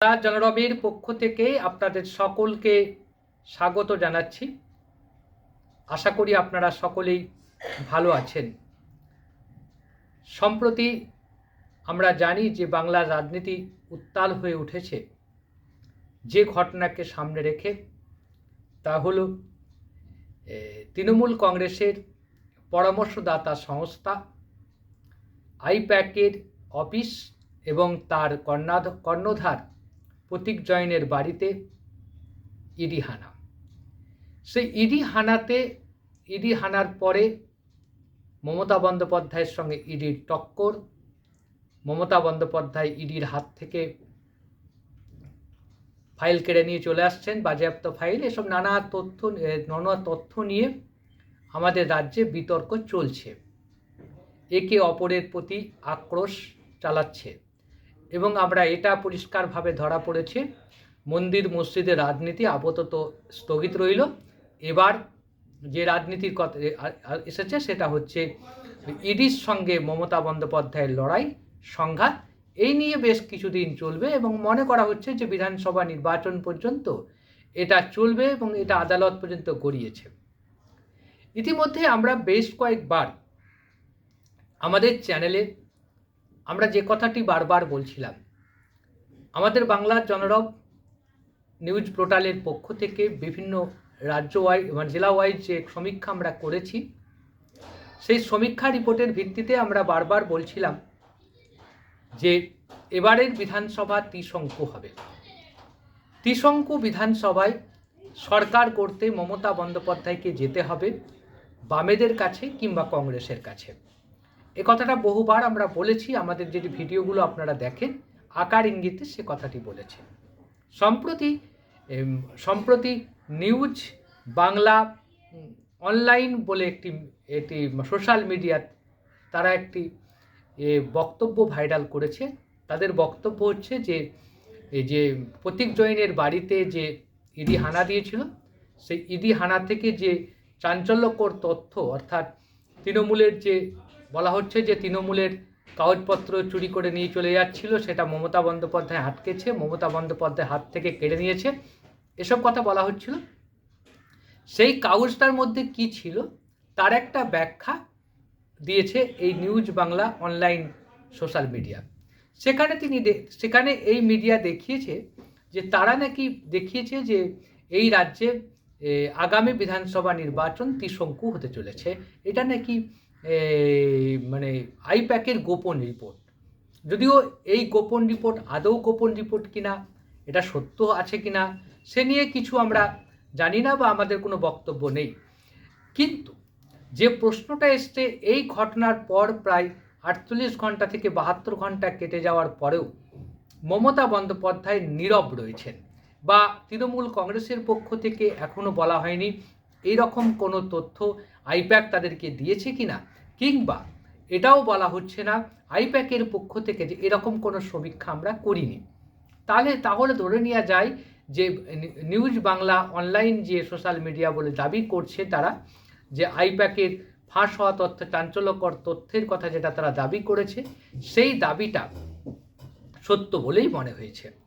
জনরবের পক্ষ থেকে আপনাদের সকলকে স্বাগত জানাচ্ছি। আশা করি আপনারা সকলেই ভালো আছেন। সম্প্রতি আমরা জানি যে বাংলার রাজনীতি উত্তাল হয়ে উঠেছে। যে ঘটনাকে সামনে রেখে তা হলো তৃণমূল কংগ্রেসের পরামর্শদাতা সংস্থা, আইপ্যাকের অফিস এবং তার কর্ণাধ, কর্ণধার প্রতীক জৈনের বাড়িতে ইডি হানা। সেই ইডি হানাতে, ইডি হানার পরে মমতা বন্দ্যোপাধ্যায়ের সঙ্গে ইডির টক্কর, মমতা বন্দ্যোপাধ্যায় ইডির হাত থেকে ফাইল কেড়ে নিয়ে চলে আসছেন, বাজেয়াপ্ত ফাইল। এসব নানা তথ্য নানা তথ্য নিয়ে আমাদের রাজ্যে বিতর্ক চলছে। একে অপরের প্রতি আক্রোশ চালাচ্ছে। এবং আমরা এটা পরিষ্কারভাবে ধরা পড়েছে। মন্দির, মসজিদের রাজনীতি আপাতত স্থগিত রইল। এবার যে রাজনীতির কথা এসেছে সেটা হচ্ছে ইডির সঙ্গে মমতা বন্দ্যোপাধ্যায়ের লড়াই, সংঘাত, এই নিয়ে বেশ কিছুদিন চলবে এবং মনে করা হচ্ছে যে বিধানসভা নির্বাচন পর্যন্ত এটা চলবে এবং এটা আদালত পর্যন্ত গড়িয়েছে। ইতিমধ্যে আমরা বেশ কয়েকবার আমাদের চ্যানেলে আমরা যে কথাটি বারবার বলছিলাম, আমাদের বাংলার জনরব নিউজ পোর্টালের পক্ষ থেকে বিভিন্ন রাজ্য ওয়াইজ মানে জেলা ওয়াইজ যে সমীক্ষা আমরা করেছি, সেই সমীক্ষা রিপোর্টের ভিত্তিতে আমরা বারবার বলছিলাম যে এবারের বিধানসভা ত্রিশঙ্কু হবে। ত্রিশঙ্কু বিধানসভায় সরকার করতে মমতা বন্দ্যোপাধ্যায়কে যেতে হবে বামেদের কাছে কিংবা কংগ্রেসের কাছে। এ কথাটা বহুবার আমরা বলেছি, আমাদের যে ভিডিওগুলো আপনারা দেখেন, আকার ইঙ্গিতে সে কথাটি বলেছে। সম্প্রতি সম্প্রতি নিউজ বাংলা অনলাইন বলে একটি এটি সোশ্যাল মিডিয়া তারা একটি বক্তব্য ভাইরাল করেছে। তাদের বক্তব্য হচ্ছে যে এই যে প্রতীক জৈনের বাড়িতে যে ইডি হানা দিয়েছিল, সেই ইডি হানা থেকে যে চাঞ্চল্যকর তথ্য, অর্থাৎ তৃণমূলের যে বলা হচ্ছে যে তৃণমূলের কাগজপত্র চুরি করে নিয়ে চলে যাচ্ছিল, সেটা মমতা বন্দ্যোপাধ্যায় আটকেছে, মমতা বন্দ্যোপাধ্যায় হাত থেকে কেড়ে নিয়েছে। এসব কথা বলা হচ্ছিল। সেই কাগজটার মধ্যে কি ছিল তার একটা ব্যাখ্যা দিয়েছে এই news Bangla online social media. সেখানে তিনি সেখানে এই মিডিয়া দেখিয়েছে যে তারা নাকি দেখিয়েছে যে এই রাজ্যে আগামী বিধানসভা নির্বাচন ত্রিশঙ্কু হতে চলেছে। এটা নাকি মানে আইপ্যাকের গোপন রিপোর্ট। যদিও এই গোপন রিপোর্ট আদৌ গোপন রিপোর্ট কিনা, এটা সত্য আছে কিনা, সে নিয়ে কিছু আমরা জানি না বা আমাদের কোনো বক্তব্য নেই। কিন্তু যে প্রশ্নটা এসছে, এই ঘটনার পর প্রায় আটচল্লিশ ঘণ্টা থেকে বাহাত্তর ঘণ্টা কেটে যাওয়ার পরেও মমতা বন্দ্যোপাধ্যায় নীরব রয়েছেন বা তৃণমূল কংগ্রেসের পক্ষ থেকে এখনও বলা হয়নি। এই রকম কোনো তথ্য আইপ্যাক তাদেরকে দিয়েছে কিনা কিংবা এটাও বলা হচ্ছে না আইপ্যাকের পক্ষ থেকে যে এরকম কোনো সমীক্ষা আমরা করিনি। তাহলে তাহলে ধরে নেওয়া যায় যে নিউজ বাংলা অনলাইন যে সোশ্যাল মিডিয়া বলে দাবি করছে তারা, যে আইপ্যাকের ফাঁস হওয়া তথ্য, চাঞ্চল্যকর তথ্যের কথা যেটা তারা দাবি করেছে, সেই দাবিটা সত্য বলেই মনে হয়েছে।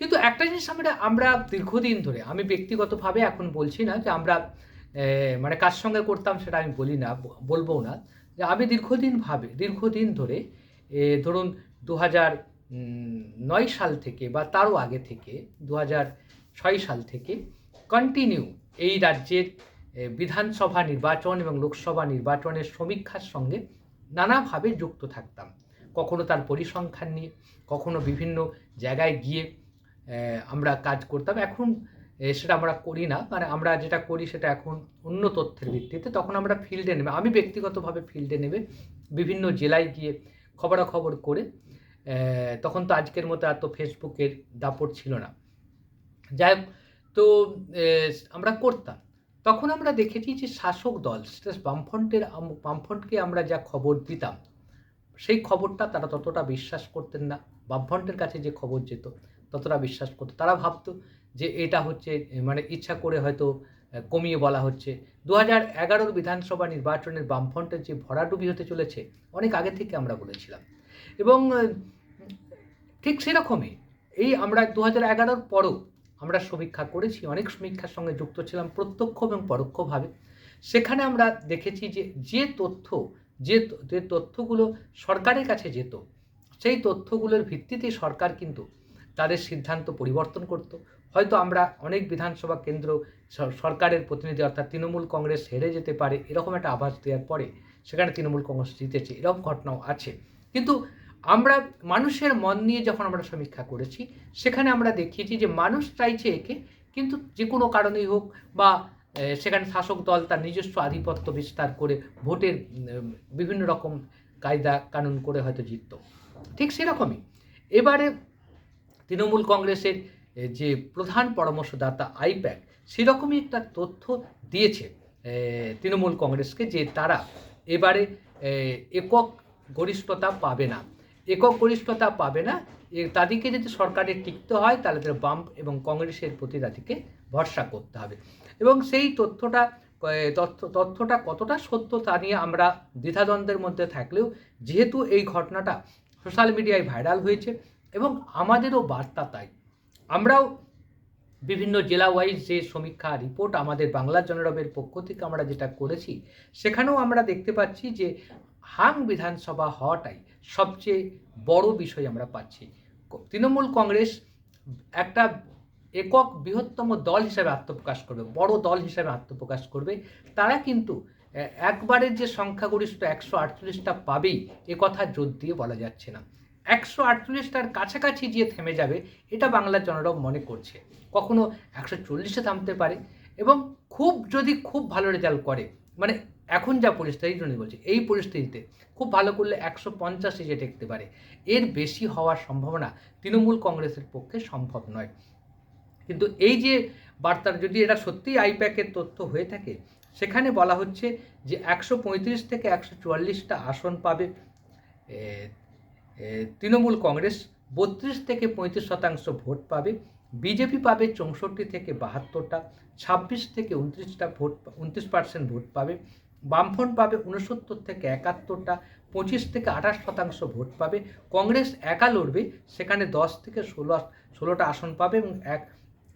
কিন্তু একটা জিনিস আমরা আমরা দীর্ঘদিন ধরে, আমি ব্যক্তিগতভাবে এখন বলছি না যে আমরা মানে কার সঙ্গে করতাম সেটা আমি বলি না বলব না। যে আমি দীর্ঘদিন ভাবে, দীর্ঘদিন ধরে ধরুন দু হাজার নয় সাল থেকে বা তারও আগে থেকে দু হাজার ছয় সাল থেকে কন্টিনিউ এই রাজ্যের বিধানসভা নির্বাচন এবং লোকসভা নির্বাচনের সমীক্ষার সঙ্গে নানাভাবে যুক্ত থাকতাম। কখনো তার পরিসংখ্যান নিয়ে, কখনো বিভিন্ন জায়গায় গিয়ে আমরা কাজ করতাম। এখন সেটা আমরা করি না। মানে আমরা যেটা করি সেটা এখন অন্য তথ্যের ভিত্তিতে। তখন আমরা ফিল্ডে নেবে আমি ব্যক্তিগতভাবে ফিল্ডে নেবে বিভিন্ন জেলায় গিয়ে খবরাখবর করে তখন তো আজকের মতো এত ফেসবুকের দাপট ছিল না। যাই হোক, তো আমরা করতাম। তখন আমরা দেখেছি যে শাসক দল, সেটা বামফ্রন্টের বামফ্রন্টকে আমরা যা খবর দিতাম, সেই খবরটা তারা ততটা বিশ্বাস করতেন না। বামফ্রন্টের কাছে যে খবর যেত ততটা বিশ্বাস করতো। তারা ভাবতো যে এটা হচ্ছে মানে ইচ্ছা করে হয়তো কমিয়ে বলা হচ্ছে। দু হাজার এগারোর বিধানসভা নির্বাচনের বামফ্রন্টের যে ভরাডুবি হতে চলেছে, অনেক আগে থেকে আমরা বলেছিলাম। এবং ঠিক সেরকমই এই আমরা দু হাজার এগারোর পরও আমরা সমীক্ষা করেছি, অনেক সমীক্ষার সঙ্গে যুক্ত ছিলাম প্রত্যক্ষ এবং পরোক্ষভাবে। সেখানে আমরা দেখেছি যে যে তথ্য, যে যে তথ্যগুলো সরকারের কাছে যেত, সেই তথ্যগুলোর ভিত্তিতে সরকার কিন্তু তাদের সিদ্ধান্ত পরিবর্তন করত। হয়তো আমরা অনেক বিধানসভা কেন্দ্র সরকারের প্রতিনিধি অর্থাৎ তৃণমূল কংগ্রেস হেরে যেতে পারে এরকম একটা আভাস দেওয়ার পরে সেখানে তৃণমূল কংগ্রেস জিতেছে, এরকম ঘটনাও আছে। কিন্তু আমরা মানুষের মন নিয়ে যখন আমরা সমীক্ষা করেছি, সেখানে আমরা দেখিয়েছি যে মানুষ চাইছে একে, কিন্তু যে কোনো কারণেই হোক বা সেখানে শাসক দল তার নিজস্ব আধিপত্য বিস্তার করে ভোটের বিভিন্ন রকম কায়দা কানুন করে হয়তো জিতত। ঠিক সেরকমই। এবারে তৃণমূল কংগ্রেসের যে প্রধান পরামর্শদাতা আইপ্যাক, সেরকমই একটা তথ্য দিয়েছে তৃণমূল কংগ্রেসকে যে তারা এবারে একক গরিষ্ঠতা পাবে না। একক গরিষ্ঠতা পাবে না তাদেরকে যদি সরকারে টিকতে হয়, তাহলে তাদের বাম এবং কংগ্রেসের প্রতি তাদেরকে ভরসা করতে হবে। এবং সেই তথ্যটা তথ্য, তথ্যটা কতটা সত্য তা নিয়ে আমরা দ্বিধাদ্বন্দ্বের মধ্যে থাকলেও, যেহেতু এই ঘটনাটা সোশ্যাল মিডিয়ায় ভাইরাল হয়েছে এবং আমাদেরও বার্তা তাই। আমরাও বিভিন্ন জেলা ওয়াইজ যে সমীক্ষা রিপোর্ট আমাদের বাংলা জনরবের পক্ষ থেকে আমরা যেটা করেছি, সেখানেও আমরা দেখতে পাচ্ছি যে হাং বিধানসভা হওয়াটাই সবচেয়ে বড় বিষয় আমরা পাচ্ছি। তৃণমূল কংগ্রেস একটা একক বৃহত্তম দল হিসাবে আত্মপ্রকাশ করবে, বড় দল হিসাবে আত্মপ্রকাশ করবে। তারা কিন্তু একবারের যে সংখ্যাগরিষ্ঠ একশো আটচল্লিশটা পাবেই কথা জোর দিয়ে বলা যাচ্ছে না। একশো আটচল্লিশটার কাছাকাছি গিয়ে থেমে যাবে, এটা বাংলার জনরব মনে করছে। কখনো একশো চল্লিশে থামতে পারে এবং খুব যদি খুব ভালো রেজাল্ট করে মানে এখন যা পরিস্থিতি জন্য বলছি, এই পরিস্থিতিতে খুব ভালো করলে একশো পঞ্চাশে যে টেকতে পারে। এর বেশি হওয়ার সম্ভাবনা তৃণমূল কংগ্রেসের পক্ষে সম্ভব নয়। কিন্তু এই যে বার্তার, যদি এটা সত্যিই আইপ্যাকের তথ্য হয়ে থাকে, সেখানে বলা হচ্ছে যে একশো পঁয়ত্রিশ থেকে একশো চুয়াল্লিশটা আসন পাবে। তৃণমূল কংগ্রেস বত্রিশ থেকে পঁয়ত্রিশ শতাংশ ভোট পাবে, বিজেপি পাবে চৌষট্টি থেকে বাহাত্তরটা, ছাব্বিশ থেকে উনত্রিশটা ভোট, উনত্রিশ পার্সেন্ট ভোট পাবে, বামফ্রন্ট পাবে উনসত্তর থেকে একাত্তরটা, পঁচিশ থেকে আঠাশ শতাংশ ভোট পাবে, কংগ্রেস একা লড়বে, সেখানে দশ থেকে ষোলো, ষোলোটা আসন পাবে এবং এক,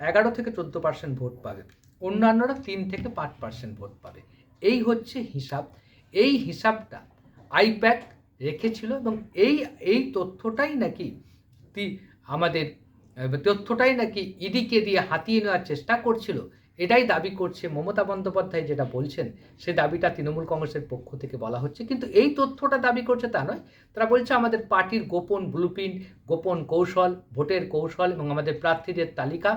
এগারো থেকে চোদ্দ পার্সেন্ট ভোট পাবে, অন্যান্যরা তিন থেকে পাঁচ পার্সেন্ট ভোট পাবে। এই হচ্ছে হিসাব, এই হিসাবটা আইপ্যাক রেখেছিল এবং এই এই তথ্যটাই নাকি আমাদের তথ্যটাই নাকি ইডিকে দিয়ে হাতিয়ে নেওয়ার চেষ্টা করছিল। এটাই দাবি করছে মমতা বন্দ্যোপাধ্যায় যেটা বলছেন, সে দাবিটা তৃণমূল কংগ্রেসের পক্ষ থেকে বলা হচ্ছে। কিন্তু এই তথ্যটা দাবি করছে তা নয়, তারা বলছে আমাদের পার্টির গোপন ব্লুপ্রিন্ট গোপন কৌশল, ভোটের কৌশল এবং আমাদের প্রার্থীদের তালিকা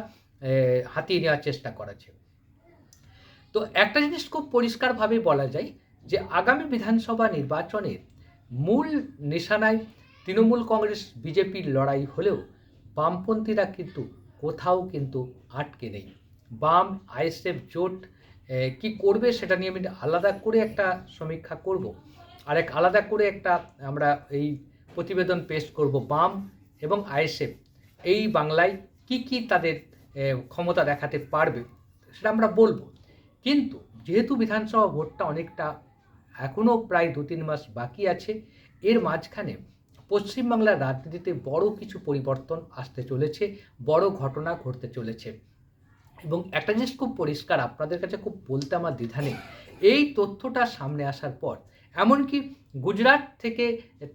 হাতিয়ে নেওয়ার চেষ্টা করেছে। তো একটা জিনিস খুব পরিষ্কারভাবে বলা যায় যে আগামী বিধানসভা নির্বাচনের মূল নিশানায় তৃণমূল কংগ্রেস, বিজেপির লড়াই হলেও বামপন্থীরা কিন্তু কোথাও কিন্তু আটকে নেই। বাম, আইএসএফ, জোট কি করবে সেটা নিয়ে আমি আলাদা করে একটা সমীক্ষা করব। আর এক আলাদা করে একটা আমরা এই প্রতিবেদন পেশ করব বাম এবং আইএসএফ। এই বাংলায় কি কি তাদের ক্ষমতা দেখাতে পারবে সেটা আমরা বলব। কিন্তু যেহেতু বিধানসভা ভোটটা অনেকটা এখনও প্রায় দু তিন মাস বাকি আছে। এর মাঝখানে পশ্চিমবাংলার রাজনীতিতে বড় কিছু পরিবর্তন আসতে চলেছে, বড় ঘটনা ঘটতে চলেছে। এবং একটা জিনিস খুব পরিষ্কার, আপনাদের কাছে খুব বলতে আমার দ্বিধা নেই। এই তথ্যটা সামনে আসার পর, এমনকি গুজরাট থেকে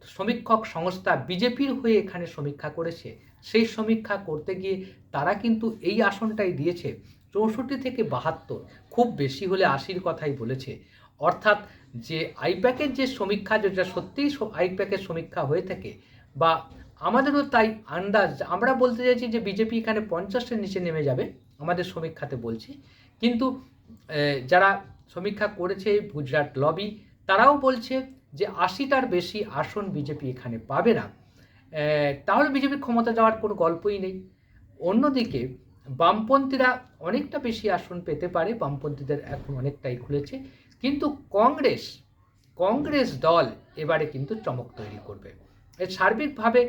সমীক্ষক সংস্থা বিজেপির হয়ে এখানে সমীক্ষা করেছে, সেই সমীক্ষা করতে গিয়ে তারা কিন্তু এই আসনটাই দিয়েছে, চৌষট্টি থেকে বাহাত্তর, খুব বেশি হলে আশির কথাই বলেছে। অর্থাৎ যে আইপ্যাকের যে সমীক্ষা যেটা সত্যিই আইপ্যাকের সমীক্ষা হয়ে থাকে বা আমাদেরও তাই আন্দাজ, আমরা বলতে চাইছি যে বিজেপি এখানে পঞ্চাশের নিচে নেমে যাবে আমাদের সমীক্ষাতে বলছি। কিন্তু যারা সমীক্ষা করেছে গুজরাট লবি, তারাও বলছে যে আশিটার বেশি আসন বিজেপি এখানে পাবে না। তাহলে বিজেপি ক্ষমতা যাওয়ার কোনো গল্পই নেই। অন্যদিকে, বামপন্থীরা অনেকটা বেশি আসন পেতে পারে, বামপন্থীদের এখন অনেকটাই খুলেছে। কিন্তু কংগ্রেস কংগ্রেস দল এবারে কিন্তু চমক তৈরি করবে। এর সার্বিকভাবে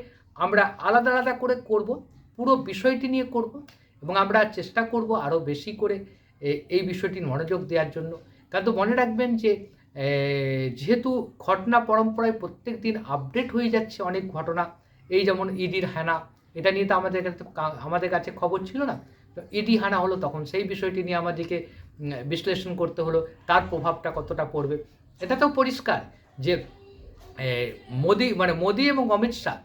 আমরা আলাদা আলাদা করে করব, পুরো বিষয়টি নিয়ে করব এবং আমরা চেষ্টা করব আরও বেশি করে এই বিষয়টির মনোযোগ দেওয়ার জন্য। কিন্তু মনে রাখবেন যে যেহেতু ঘটনা পরম্পরায় প্রত্যেক দিন আপডেট হয়ে যাচ্ছে অনেক ঘটনা, এই যেমন ইডির হেনা, এটা নিয়ে তো আমাদের কাছে আমাদের কাছে খবর ছিল না। তো ইডি হানা হলো তখন সেই বিষয়টি নিয়ে আমাদেরকে বিশ্লেষণ করতে হলো, তার প্রভাবটা কতটা পড়বে। এটা তো পরিষ্কার যে মোদি মানে মোদি এবং অমিত শাহ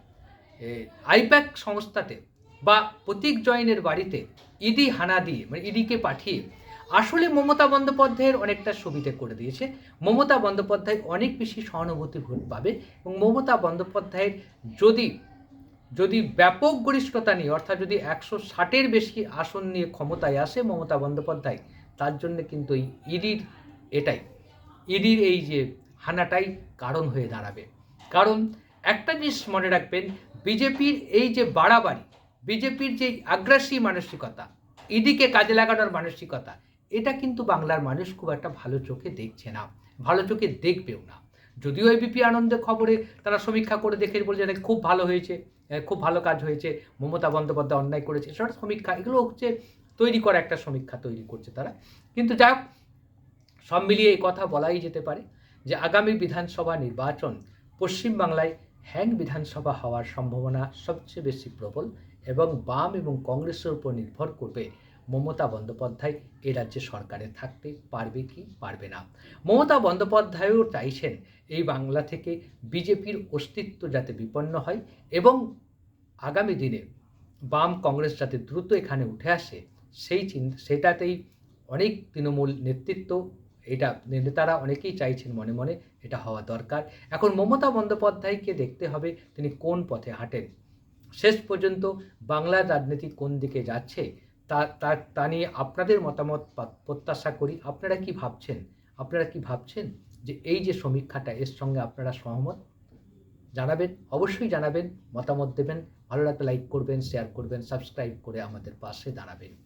আইপ্যাক সংস্থাতে বা প্রতীক জৈনের বাড়িতে ইডি হানা দিয়ে মানে ইডিকে পাঠিয়ে আসলে মমতা বন্দ্যোপাধ্যায়ের অনেকটা সুবিধে করে দিয়েছে। মমতা বন্দ্যোপাধ্যায় অনেক বেশি সহানুভূতি পাবে এবং মমতা বন্দ্যোপাধ্যায়ের যদি যদি ব্যাপক গরিষ্ঠতা নিয়ে, অর্থাৎ যদি একশো ষাটের বেশি আসন নিয়ে ক্ষমতায় আসে মমতা বন্দ্যোপাধ্যায়, তার জন্য কিন্তু এই ইডির এটাই। ইডির এই যে হানাটাই কারণ হয়ে দাঁড়াবে। কারণ একটা জিনিস মনে রাখবেন, বিজেপির এই যে বাড়াবাড়ি, বিজেপির যে আগ্রাসী মানসিকতা, ইডিকে কাজে লাগানোর মানসিকতা, এটা কিন্তু বাংলার মানুষ খুব একটা ভালো চোখে দেখছে না, ভালো চোখে দেখবেও না। যদিও এবিপি আনন্দের খবরে তারা সমীক্ষা করে দেখে বলছে খুব ভালো হয়েছে খুব ভালো কাজ হয়েছে মমতা বন্দ্যোপাধ্যায় অন্যায় করেছে সেটা সমীক্ষা এগুলো হচ্ছে তৈরি করা একটা সমীক্ষা তৈরি করছে তারা। কিন্তু যাই হোক, সব মিলিয়ে এই কথা বলাই যেতে পারে যে আগামী বিধানসভা নির্বাচন পশ্চিমবাংলায় হ্যাং বিধানসভা হওয়ার সম্ভাবনা সবচেয়ে বেশি প্রবল এবং বাম এবং কংগ্রেসের উপর নির্ভর করবে মমতা বন্দ্যোপাধ্যায় এ রাজ্যে সরকারে থাকতে পারবে কি পারবে না? মমতা বন্দ্যোপাধ্যায়ও চাইছেন এই বাংলা থেকে বিজেপির অস্তিত্ব যাতে বিপন্ন হয় এবং আগামী দিনে বাম কংগ্রেস যাতে দ্রুত এখানে উঠে আসে, সেই চিন্তা, সেটাতেই অনেক তৃণমূল নেতৃত্ব, এটা নেতারা অনেকেই চাইছেন মনে মনে এটা হওয়া দরকার। এখন মমতা বন্দ্যোপাধ্যায়কে দেখতে হবে তিনি কোন পথে হাঁটেন। শেষ পর্যন্ত বাংলার রাজনীতি কোন দিকে যাচ্ছে তা তা তা নিয়ে আপনাদের মতামত প্রত্যাশা করি, আপনারা কি ভাবছেন? আপনারা কি ভাবছেন যে এই যে সমীক্ষাটা, এর সঙ্গে আপনারা সহমত? জানাবেন, অবশ্যই জানাবেন, মতামত দেবেন, ভালো লাগলে লাইক করবেন শেয়ার করবেন সাবস্ক্রাইব করে আমাদের পাশে দাঁড়াবেন।